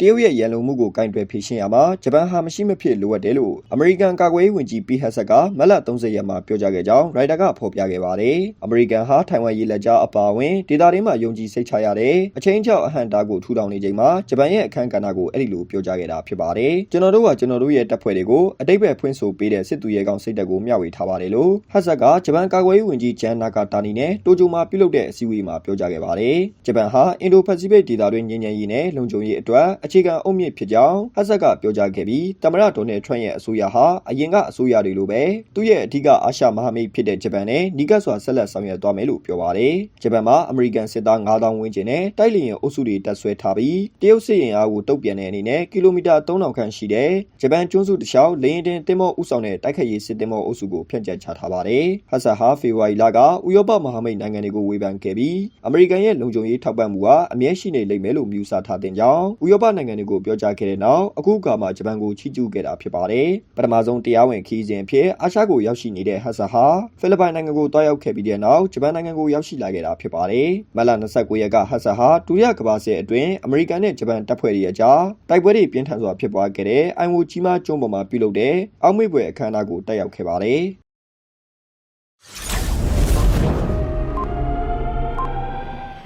တရုတ်ရဲ့ရန်လိုမှုကိုကင်တွယ်ဖြေရှင်းရမှာဂျပန်ဟာမရှိမဖြစ်လိုအပ်တယ်လို့အမေရိကန်ကာကွယ်ရေးဝန်ကြီးပီဟက်ဆက်ကမက်လ30ရက်မှာပြောကြားခဲ့ကြောင်းရိုက်တာကဖော်ပြခဲ့ပါတယ်။အမေရိကန်ဟာထိုင်ဝမ်ရေလက်ကြားအပါအဝင်ဒေသတွင်းမှာယုံကြည်စိတ်ချရတဲ့အချင်းချောက်အဟန့်တားကိုထူထောင်နေချိန်မှာဂျပန်ရဲ့အခမ်းကဏ္ဍကိုအဲ့ဒီလိုပြောကြားခဲ့တာဖြစ်ပါတယ်။ကျွန်တော်တို့ကကျွန်တော်တို့ရဲ့တပ်ဖွဲ့တွေကိုအတိတ်ပဲဖွင့်ဆိုပေးတဲ့စစ်သူရဲကောင်စိတ်တက်ကိုမျှဝေထားပါတယ်လို့ဟက်ဆက်ကဂျပန်ကာကွယ်ရေးဝန်ကြီးဂျန်နာကာတာနီနဲ့တိုကျိုမှာပြုလုပ်တဲ့အစည်းအဝေးမှာပြောကြားခဲ့ပါတယ်။ဂျပန်ဟာအင်ဒိုပစိဖိတ်ဒေသတွင်းငြိမ်းချမ်းရေးနဲ့လုံခြုံရေးအတွက်အခြေခံအုတ်မြစ်ဖြစ်ကြောင်းဟက်ဆက်ကပြောကြားခဲ့ပြီးတမရဒေါ်နယ်ထရန့်ရဲ့အစိုးရဟာအရင်ကအစိုးရတွေလိုပဲသူ့ရဲ့အဓိကအာရှမဟာမိတ်ဖြစ်တဲ့ဂျပန်နဲ့နီးကပ်စွာဆက်လက်ဆောင်ရွက်သွားမယ်လို့ပြောပါတယ်။ဂျပန်မှာအမေရိကန်စစ်သား9000ဝန်းကျင်နဲ့တိုက်လျင်အုပ်စုတွေတပ်ဆွဲထားပြီးတရုတ်စစ်ရင်အားကိုတုံ့ပြန်တဲ့အနေနဲ့ကီလိုမီတာ3000ခန့်ရှိတဲ့ဂျပန်ကျွန်းစုတစ်လျှောက်လေရင်တင်တင်မောဥဆောင်တဲ့တိုက်ခိုက်ရေးစစ်တင်မောအုပ်စုကိုဖြန့်ကျက်ချထားပါတယ်။ဟက်ဆက်ဟာဖေဖော်ဝါရီလကဥရောပမဟာမိတ်နိုင်ငံတွေကိုဝေဖန်ခဲ့ပြီးအမေရိကန်ရဲ့လုံခြုံရေးထောက်ပံ့မှုဟာအမြဲရှိနေလိမ့်မယ်လို့မြူဆထားတဲ့ကြောင်းဥရောပနိုင်ငံတွေကိုပြောကြားခဲ့တဲ့နောက်အခုအခါမှာဂျပန်ကိုချီးကျူးခဲ့တာဖြစ်ပါတယ်။ပထမဆုံးတရားဝင်ခီးစဉ်အဖြစ်အာရှကိုရောက်ရှိနေတဲ့ဟက်ဆက်ဟာဖိလစ်ပိုင်နိုင်ငံကိုတွားရောက်ခဲ့ပြီးတဲ့နောက်ဂျပန်နိုင်ငံကိုရောက်ရှိလာခဲ့တာဖြစ်ပါတယ်။မက်လ29ရက်ကဟက်ဆက်ဟာဒုတိယကမ္ဘာစစ်အတွင်းအမေရိကန်နဲ့ဂျပန်တပ်ဖွဲ့တွေအကြားတိုက်ပွဲတွေပြင်းထန်စွာဖြစ်ပွားခဲ့တဲ့အိုင်ဝိုကြီးမားကျွန်းပေါ်မှာပြုလုပ်တဲ့အောက်မေ့ပွဲအခမ်းအနားကိုတက်ရောက်ခဲ့ပါတယ်။